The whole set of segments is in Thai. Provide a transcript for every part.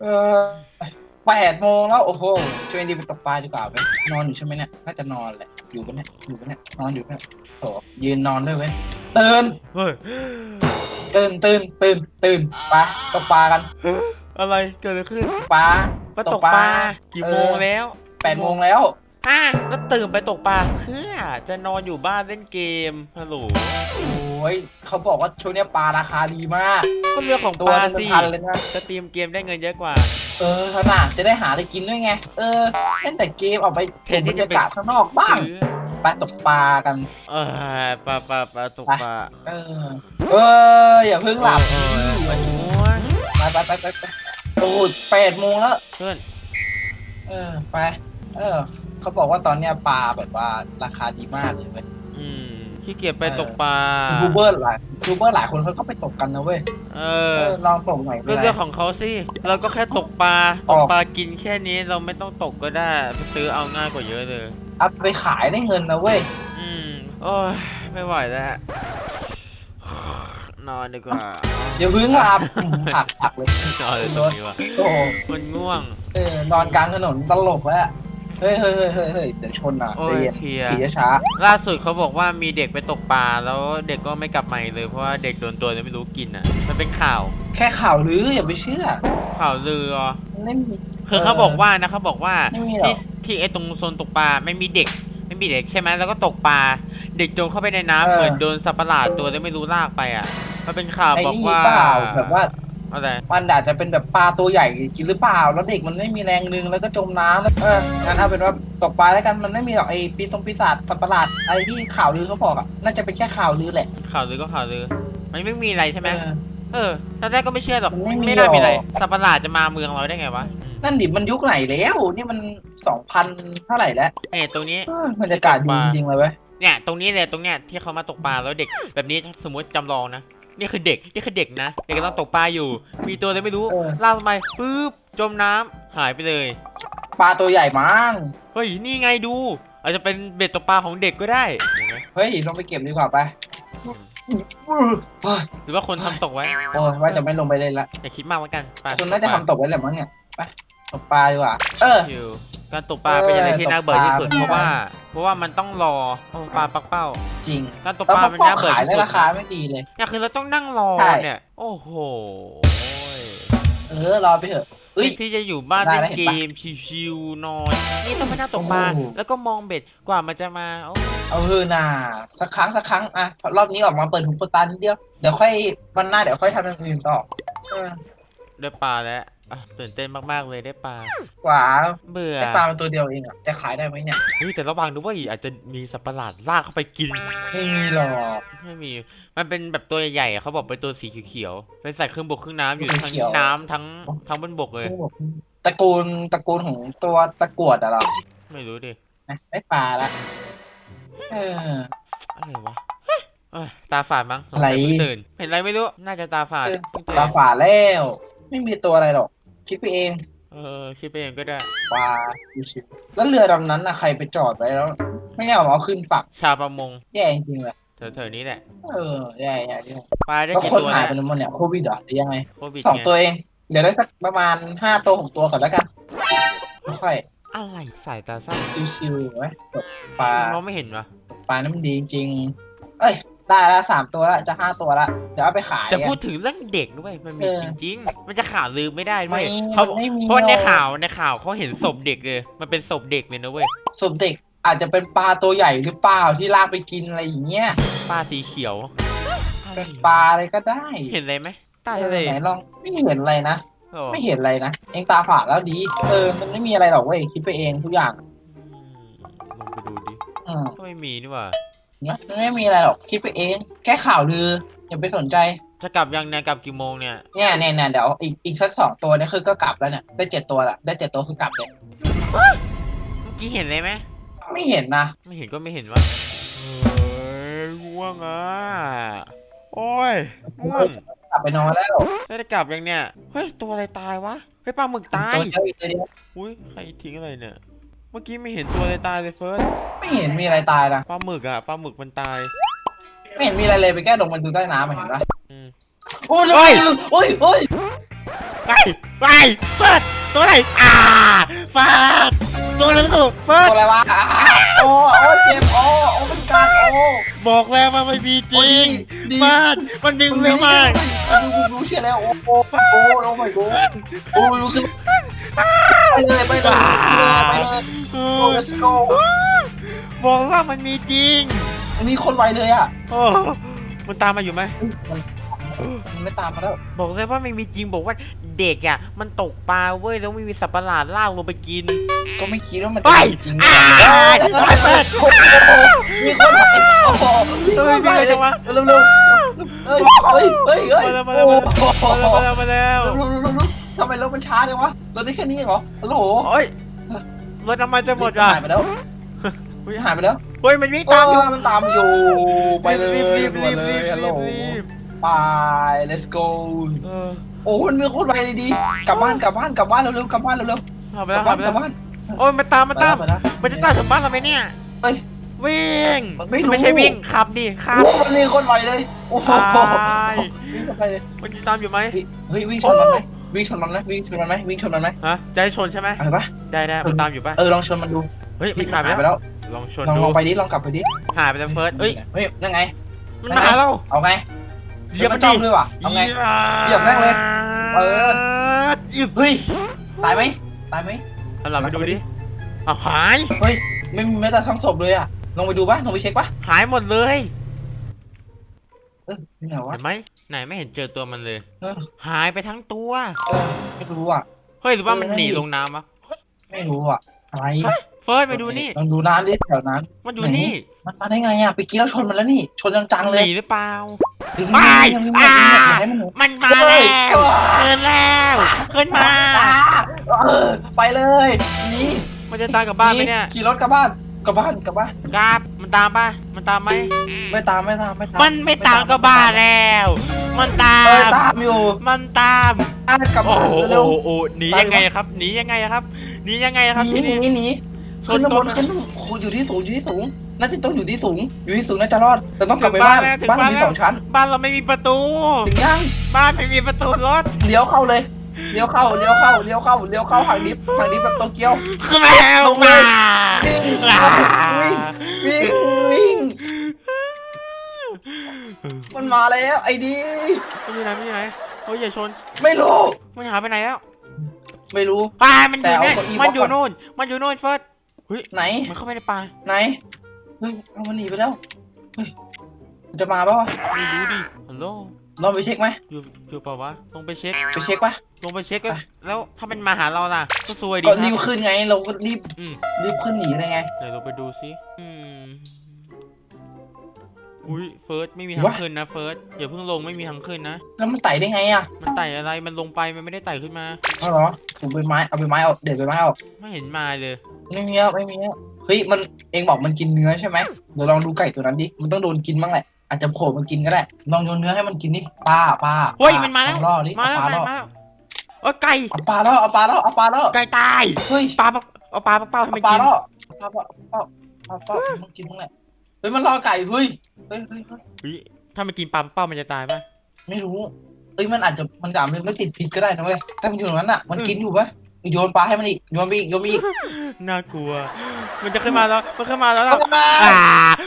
เออแปดโมงแล้ว โอ้โหช่วยดีไปตกปลาดีกว่าไปนอนอยู่ใช่ไหมเนี่ยน่าจะนอนแหละอยู่ปะเนี่ยอยู่ปะเนี่ยนอนอยู่ปะเนี่ยโถยืนนอนด้วยเว้ยตื่นเฮ้ย ตื่นตื่นตื่นตื่นไปตกปลากันอะไรเกิดอะไรขึ้นปลามาตกปลากี่โมงแล้วแปดโมงแล้วฮะแล้วตื่นไปตกปลาเพื่อจะนอนอยู่บ้านเล่นเกมฮัลโหลโอ้ยเขาบอกว่าช่วงเนี้ยปลาราคาดีมาก ก็เรื่องของตัปวลาหนึงเป็สินพันเลยนะ สตรีมเกมได้เงินเยอะกว่า เออขนาดจะได้หาอะไรกินด้วยไง เออเล่นแต่เกมออกไปแทเห็นนที่บรรจะยาไปกาศข้างนอกบ้างซื้อไปตกปลากัน เออปลาปลาปลาตกปลาเออ เอออย่าเพิ่งหลับเออเออมันง่วงไปไปไปไปไปโอ้ยแปดโมงแล้ว เพื่อนเออไป เออ เขาบอกว่าตอนเนี้ยปลาแบบว่าราคาดีมากเลยเว้ยอืม ขี้เกียจไปตกปลายูทูบเบอร์หลายยูทูบเบอร์หลายคนเขาก็ไปตกกันนะเว้ย เอเอออ ลองตกหน่อยก็ไม่เรื่ได้องของเขาสิ เราก็แค่ตกปลาอตอกกปลากินแค่นี้เราไม่ต้องตกก็ได้ไปซื้อเอาง่ายกว่าเยอะเลย เอาไปขายได้เงินนะเว้ย อืม โอ้ย ไม่ไหวแล้วฮะนอนดีกว่า เดี๋ยวเพิ่งหลับอืมผักผักเลย นอนเลยตรงนี้วะโอ้โหมันง่วง เออนอนกลางถนนตลกแล้วอะ เฮ้ยเฮ้ยเฮ้ยเฮ้ยเฮ้ยเดี๋ยวชนอะโอ้ใจยเย็นเพลียขี่ช้าล่าสุดเขาบอกว่ามีเด็กไปตกปลาแล้วเด็กก็ไม่กลับมาอีกเลยเพราะว่าเด็กโดนตัวไม่รู้กินอะ มันเป็นข่าวๆแค่ข่าวลืออย่าไปเชื่อข่าวลืออะไม่มี คือเขาบอกว่านะเขาบอกว่าไม่มีหรอกที่ที่ไอ้ตรงโซนตกปลาไม่มีเด็ก ไม่มีเด็กใช่ไหมแล้วก็ตกปลาเด็กจมเข้าไปในน้ำเหมือนโดนสัตว์ประหลาดตัวแล้วไม่รู้ลากไปอะ มันเป็นข่าวไอ้บอกนี่ว่า เปล่าแบบว่า อะไรมันอาจจะเป็นแบบปลาตัวใหญ่กินหรือเปล่า แล้วเด็กมันไม่มีแรงดึงแล้วก็จมน้ำแล้วเอองั้นเอาเป็นว่าตกปลาแล้วกันมันไม่มีหรอกไอ้ปีศงปีศาจสัตว์ประหลาดอะไรที่ข่าวลือเขาบอกอะน่าจะเป็นแค่ข่าวลือแหละข่าวลือก็ข่าวลือ มันไม่มีอะไรใช่ไหมเออ เออตอนแรกก็ไม่เชื่อหรอกมันไม่มีไม่น่ามีอะไรหรอก สัตว์ประหลาดจะมาเมืองเราได้ไงวะอืมนั่นดิมันยุคไหนแล้วนี่มันสองพันเท่าไหร่แล้วเนี่ยตรงนี้ เออบรรยากาศดีจริงๆเลยเว้ยเนี่ย ตรงนี้เลยตรงเนี้ยที่เขามาตกปลาแล้วเด็ก แบบนี้สมมติจำลองนะ นี่คือเด็กนี่คือเด็กนะเด็กกำลังตกปลาอยู่ มีตัวอะไรไม่รู้เออลากลงไปปุ๊บจมน้ำหายไปเลย ปลาตัวใหญ่มั้งเฮ้ยนี่ไงดู อาจจะเป็นเบ็ดตกปลาของเด็กก็ได้เห็นไหมเฮ้ยลงไปเก็บดีกว่าไปอื้อเฮ้ยหรือว่าคนทำตกไว้โอ้ยว่าจะไม่ลงไปเล่นละอย่าคิดมากแล้วกันไปคุณน่าจะทำตกไว้แหละมั้งเนี่ยไปตกปลาดีกว่า เออชิว การตกปลาเป็นอะไรที่น่าเบื่อที่สุดเออเพตกปลาราะว่า เพราะว่ามันต้องรอเพราะปลาปักเป้า จริงการตกแล้วปลาพอมันพ่อน่าเบื่อขายที่ได้สุดราคาไม่ดีเลยเนี่ยคือเราต้องนั่งรอใช่เนี่ย โอ้โหเออรอไปเถอะเอ้ยที่จะอยู่บ้านได้เล่นแล้วเห็เกนปะมชิวๆนอนนี่ต้องไปนั่งตกปลาโอ้แล้วก็มองเบ็ดกว่ามันจะมาโอ้เอาเถอะน่าสักครั้งสักครั้งอะรอบนี้ออกมาเปิดหูเปิดตานิดเดียวเดี๋ยวค่อยวันหน้าเดี๋ยวค่อยทำอย่างอื่นต่อเออได้ปลาแล้ว อะตื่นเต้นมากๆเลยได้ปลา กว่าเบื่อไอ้ปลามันตัวเดียวเองอะ จะขายได้ไหมเนี่ย เฮ้ยแต่ระวังด้วยอาจจะมีสัตว์ประหลาดลากเข้าไปกิน ไม่มีหรอกไม่มี มันเป็นแบบตัวใหญ่ๆอะเขาบอกเป็นตัวสีเขียวๆเป็นใส่เครื่องบกเครื่องน้ำอยู่ทั้งน้ำทั้งทั้งบนบกเลย ตระกูลตระกูลของตัวตะกรวดอะเหรอไม่รู้ดิ นะได้ปลาละเออ อะไรวะเอ้ยตาฝาดมั้งสงอะไรสัยเพิ่งตื่น เห็นอะไรไม่รู้ น่าจะตาฝาดเออเพิ่งตื่น ปลาฝาแล้ว ไม่มีตัวอะไรหรอก คิดไปเองเออคิดไปเองก็ได้ ปลาชิวๆแล้วเรือลำนั้นน่ะใครไปจอดไว้แล้ว ไม่เอาเอาขึ้นฝั่งชาวประมงแย่จริงๆเลยแถวๆนี้แหละเออแย่แย่จริงปลาได้แล้วกี่คนตัวหายแล้วไปแล้วมั้งเนี่ยโควิดเหรอหรือยังไงโควิดสองไงตัวเอง เดี๋ยวได้สักประมาณห้าตัวหกตัวก่อนแล้วกันค่อยอะไรสายตาสั้นชิวๆไว้ตกปลามองไม่เห็นวะ ปลาน้ำดีจริง เอ้ย ได้แล้วสามตัวแล้วจะห้าตัวละเดี๋ยวเอาไปขายแต่อะพูดถึงเรื่องเด็กด้วยมันมีเออจริงๆ มันจะข่าวลืมไม่ได้ด้วยไม่เขามันไม่มีเพราะในหรอกข่าวในข่าวเขาเห็นศพเด็กเลย มันเป็นศพเด็กเลยนะเว้ยศพเด็กอาจจะเป็นปลาตัวใหญ่หรือเปล่าที่ลากไปกินอะไรอย่างเงี้ยปลาสีเขียวเป็นปลาอะไรก็ได้ เห็นอะไรไหมใต้เอทะอเลไหนลองไม่เห็นอะไรนะโอ้ไม่เห็นอะไรนะเองตาฝาดแล้วดีเออมันไม่มีอะไรหรอกเว้ยคิดไปเองทุกอย่างอืมลองไปดูดิอืมก็ไม่มีนี่หว่า นะมันไม่มีอะไรหรอกคิดไปเอง แค่ข่าวลืออย่าไปสนใจ จะกลับยังเนี่ยกลับกี่โมงเนี่ยเนี่ยเนี่ยเนี่ยเดี๋ยวอีกอีกสักสองตัวเนี่ยคือก็กลับแล้วเนี่ยได้เจ็ดตัวละได้เจ็ดตัวคือกลับเลยเมื่อกี้เห็นเลยไหมไม่เห็นนะไม่เห็นก็ไม่เห็นวะเฮ้ยง่วงอะโอ้ยง่วงกลับไปนอนแล้วจะกลับยังเนี่ยเฮ้ยตัวอะไรตายวะเฮ้ยปลาหมึกตายตัวเดียวอีกตัวเดียวอุ้ยใครทิ้งอะไรเนี่ยเมื่อกี้ไม่เห็นตัวอะไรตายเลยเฟิร์สไม่เห็นมีอะไรตายนะปลาหมึกอะปลาหมึกมันตาย ไม่เห็นมีอะไรเลยไปแก้ลงมันดูใต้น้ำอะเห็นปะอืม โอ้ยเฮ้ย โอ้ยโอ้ยไอ้ไปเฟิร์สตัวไหนอ่าเฟิร์สตัวนั้นถูกเฟิตัร์วสอะไรวะอ่าโอ้โอ้เจ็บโอ้โอ้มันกัดโอ้ บอกแล้วว่าไม่มีจโอ้ริดีงดีเฟิร์สมันดึงเร็วมากดูดูดูเชียร์แล้วโอ้โอ้โอ้โอ้โอ้ my god โอ้รู้สึกไปเลยไปเลยไปเลยโอ้ let's go บอกว่ามันมีจริงอันนี้คนไวเลยอะโอ้มันตามมาอยู่ไหมมัน มันไม่ตามมาแล้วบอกเลยว่าไม่มีจริงบอกว่าเด็กอะ มันตกปลาเว้ยแล้วไม่มีสัตว์ประหลาดลากลงไปกิน ก็ไม่คิดว่ามันไปจะจริงอ่าเปิดโอ้โหมีคนไวโอ้โหมีคนไวเลยเร็วเร็วเฮ้ยเฮ้ยเฮ้ยเฮ้ยมาแล้วมาโอ้แล้วโหมาแล้วมาแล้วเร็วเร็วเร็วเร็วทำไมรถมันช้าจังวะรถได้แค่นี้เหรอฮัลโหลโอ้ยรถน้ำมันจะหมดอะหายไปแล้วหายไปแล้วเฮ้ยมันวิ่งตามอยู่เมันตามอยู่ไปเลยรีบรีบด่รีวนบเลรียบฮัลโหลรีบ ไป let's go เออโอ้มันมีโคตรไวเลยดีกลับบ้านกลับบ้านกลับบ้านเร็วๆกลับบ้านเร็วเอาไปๆกแล้ลัวบเอาบ้านไปกลัแล้วบบ้านโอ้ยมันตามมันตามไปแล้วมันจะตามถึงบ้านเราไหมเนี่ยเอ้ยวิ่งมันไม่รู้ไม่ใช่วิ่งขับดิขับ โอ้มันมีคนไวเลยโอ้โหตายวิ่งเข้าไปเลยมันจะตามอยู่ไหมเฮ้ยวิ่งชนมันไหมวิ่งชนมันไหมวิ่งชนมันไหมวิ่งชนมันไหมฮะจะให้ชนใช่ไหมอะไรปะได้ได้มันตามอยู่ปะเออลองชนมันดูเฮ้ยมันหายไปหายไปแล้วแล้วลองชนลองดูลองไปดิลองกลับไปดิหายไปแล้วเฟิร์สเอ้ยเฮ้ยยังไง มันมาแล้วเอาไง เหยียบมัมันนจ้ดิองด้วยว่ะเอาไง เหยียบแม่งเลยเออ หยิบเฮ้ย ตายไหมตายไหม เอาหลับไปดูดิอ้าวหาย เฮ้ย ไม่มีแม้แต่ทั้งศพเลยอะลองไปดูปะลองไปเช็คปะหายหมดเลยเออนี่ไหนวะเห็นไหมไหนไม่เห็นเจอตัวมันเลย เออหายไปทั้งตัว เออไม่รู้อะ เฮ้ยหรือว่ามันเออนั่นหนีดิลงน้ำวะไม่รู้อะ อะไรเฮ้ยเฟิร์สไปดูนี่ ลองดูน้ำดิแถวนั้น มันอยู่ไหนนี่ มันมาได้ไงอะไปกี้แล้วชนมันแล้วนี่ ชนจังๆหเลยนีหรือเปล่าเฮ้ย ไปยังไม่หมดยังไม่หมดอย่าให้มันหมดมันมาแล้วขึ้นแล้วขึ้นมาอ่าเออไปเลยนี่มันจะตามกลับบ้านไหมเนี่ยขี่รถกลับบ้านกลับบ้านกลับบ้านกราบมันตามป่ะมันตามไหมไม่ตามไม่ตามไม่ตามมันไม่ตามกลับบ้านแล้ว มันตาเออมตามอยู่มันตามอะกลับโอ้บ้านโหเร็วโอ้โหหนียังไงครับหนียังไงครับหนียังไงครับหนีที่หนีนี่หนีชขึ้นนข้างต้บนนขึ้นอยู่ที่สูงอยู่ที่สูง น่าจะต้องอยู่ที่สูง อยู่ที่สูงน่าจะรอดแต่ต้องกลับไปบ้านบ้าน มีสองชั้นบ้านเราไม่มีประตู ถึงยังบ้านไม่มีประตูรถเลี้ยวเข้าเลย เลี้ยวเข้า เลี้ยวเข้า เลี้ยวเข้า เลี้ยวเข้าทางดิฟทางดิฟแบบโตเกียวขึ้นมาแล้วลงเลมายวิ่งอ่าวิ่งวิ่ง มันมาแล้วไอ้ดีมันอยู่ไหนมันอยู่ไหนโอ้ยอย่าชนไม่รู้ มันหายไปไหนแล้วไม่รู้ป่ามันอแต่ยู่เอาเนี่ยเก้าอี้มันอยู่บล็อกก่อน นู่น มันอยู่นู่นเฟิร์สเฮ้ยไหน มันเข้าไปในป่าไหน เฮ้ยเอามันหนีไปแล้ว เฮ้ยมันจะมาปะวะไม่รู้ดิฮัลโหลลองไปเช็คไหมอยู่อยู่เปล่าวะลงไปเช็คไปเช็คปะ ลงไปเช็คก็ไป แล้วถ้ามันมาหาเราล่ะก็ซวยดิก็ครีบรับขึ้นไง เราก็รีบอืมรีบขึ้นหนีเลยไงเดี๋ยวเราไปดูซิอืมอุ้ยเฟิร์สไม่มีทางวะ ขึ้นนะเฟิร์สอย่าเพิ่งลงไม่มีทางขึ้นนะแล้วมันไต่ได้ไงอะมันไต่อะไรมันลงไปมันไม่ได้ไต่ขึ้นมา เอาเหรอถูกใบไม้เอาใบไม้เอาเด็ดใบไม้เอาไม่เห็นมาเลย ไม่มีแล้วไม่มีแล้ว เฮ้ยมันเองบอกมันกินเนื้อใช่ไหมเดี๋ยวลองดูไก่ตัวนั้นดิมันต้องโดนกินบ้างแหละอาจจะโผล่มันกินก็ได้ลองโยนเนื้อให้มันกินดิปลาปลาเฮ้ยปลมันมาแล้วเอล่อดิมาเอาแล้วปลามาล่อแล้วโอ้ยไก่เอาปลาล่อเอาปลาล่อเอาปลาล่อไก่ตายเฮ้ยปลาปักเอาปลาปักเป้าให้เอามันปลากินล่อปลาล่อปลาปลาปลามันกินบ้างแหละเฮ้ยมันล่อไก่เฮ้ยเฮ้ยเฮ้ยเฮ้ยเฮ้ยถ้ามันกินปลาปักเป้ามันจะตายปะไม่รู้เอ้ยมันอาจจะมันอาจจะไม่ติดพิษก็ได้นะเว้ยถ้ามันอยู่ตรงนั้นอะ มันกินอยู่ปะ โยนปลาให้มันอีกโยนไปอีกโยนไปอีกน่ากลัว มันจะขึ้นมาแล้ว มันขึ้นมาแล้วอ่าอ่า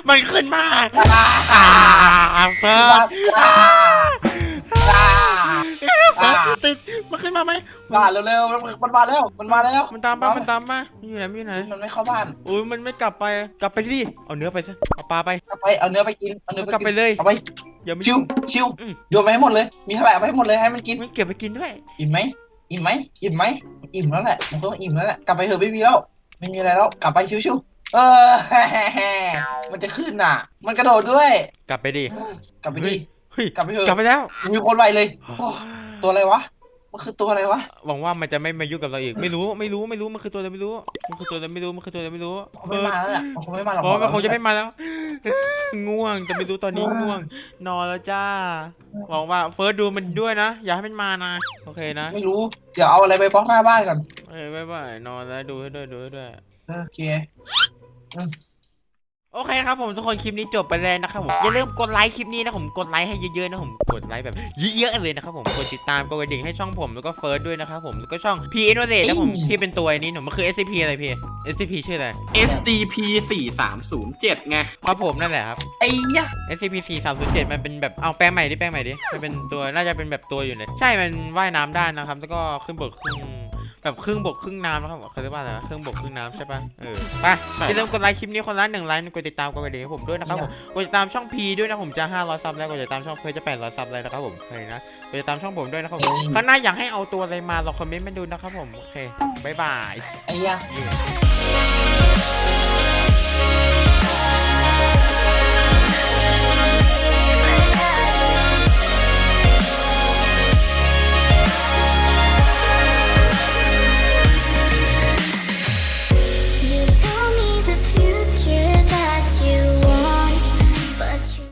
มันขึ้นมาอ่าอ่าเฟิร์สอ่าอ่าเฟิร์สติดมันขึ้นมาไหมมาเร็วๆมันมาแล้ว มันมาแล้ว มันตามมามันตามมามันอยู่ไหนมันอยู่ไหน มันไม่เข้าบ้านโอ้ยมันไม่กลับไป กลับไปสิเอาเนื้อไปซะ เอาปลาไปเอาไป เอาเนื้อไปกิน เอาเนื้อกลับไปไปกินเลยเอาไปอย่าไม่ชิวชิวอืมโยนไปให้หมดเลย มีเท่าไหร่เอาไปให้หมดเลยให้มันกิน มันเก็บไปกินด้วย อิ่มไหมอิ่มไหมอิ่มไหม อิ่มแล้วแหละมันต้องอิ่มแล้วแหละกลับไปเถอะไม่มีแล้ว ไม่มีอะไรแล้ว กลับไปชิวๆเออมันจะขึ้นน่ะ มันกระโดดด้วย กลับไปดิกลับไปดิเฮ้ยกลับไปเถอะกลับไปแล้ว มีคนไวเลยโอ้ตัวอะไรวะ มันคือตัวอะไรวะ หวังว่ามันจะไม่มายุ่งกับเราอีก ไม่รู้ ไม่รู้ ไม่รู้ มันคือตัวอะไรไม่รู้ มันคือตัวอะไรไม่รู้ มันคือตัวอะไรไม่รู้คงไม่มาแล้วแหละมันคงไม่มาหรอกโอ้มันคงจะไม่มาแล้ว ง่วงแต่ไม่รู้ตอนนี้ง่วง นอนแล้วจ้า หวังว่าเฟิร์สดูมันด้วยนะ อย่าให้มันมานะ โอเคนะ ไม่รู้ เดี๋ยวเอาอะไรไปบล็อกหน้าบ้านก่อน เอ้ยบ๊ายบายนอนแล้วดูให้ด้วยดูให้ด้วย โอเค โอเคครับผมทุกคนคลิปนี้จบไปเลยนะครับผมอย่าลืมกดไลค์คลิปนี้นะผมกดไลค์ให้เยอะๆนะผมกดไลค์แบบเยอะๆเลยนะครับผมกดติดตามกดกระดิ่งให้ช่องผมแล้วก็เฟิร์สด้วยนะครับผมแล้วก็ช่อง P N O D นะผมที่เป็นตัวไอ้นี้หนูมันคือ S C P อะไรพี่ S C P ชื่ออะไร SCP 4307ไงครับผมนั่นแหละครับ ไอ้ยะ S C P 4 3 0 7มันเป็นแบบเอาแปลงใหม่ดิแปลงใหม่ดิมันเป็นตัวน่าจะเป็นแบบตัวอยู่เลยใช่มันว่ายน้ำได้นะครับแล้วก็ขึ้นบกครึ่ง แบบครึ่งบกครึ่งน้ำนะครับเขาเรียกว่าอะไรนะครึ่งบกครึ่งน้ำใช่ปะเออไปอย่าลืมกดไลค์คลิปนี้คนละหนึ่งไลค์กดติดตามกดกระดิ่งให้ผมด้วยนะครับผมกดติดตามช่อง P ด้วยนะผมจะ500ซับแล้วกดติดตามช่องเพื่อจะ800ซับเลยนะครับผมโอเคนะกดติดตามช่องผมด้วยนะครับผมข้างหน้าอยากให้เอาตัวอะไรมาลองคอมเมนต์มาดูนะครับผมโอเคบ๊ายบายไอ้ยะ Yeah.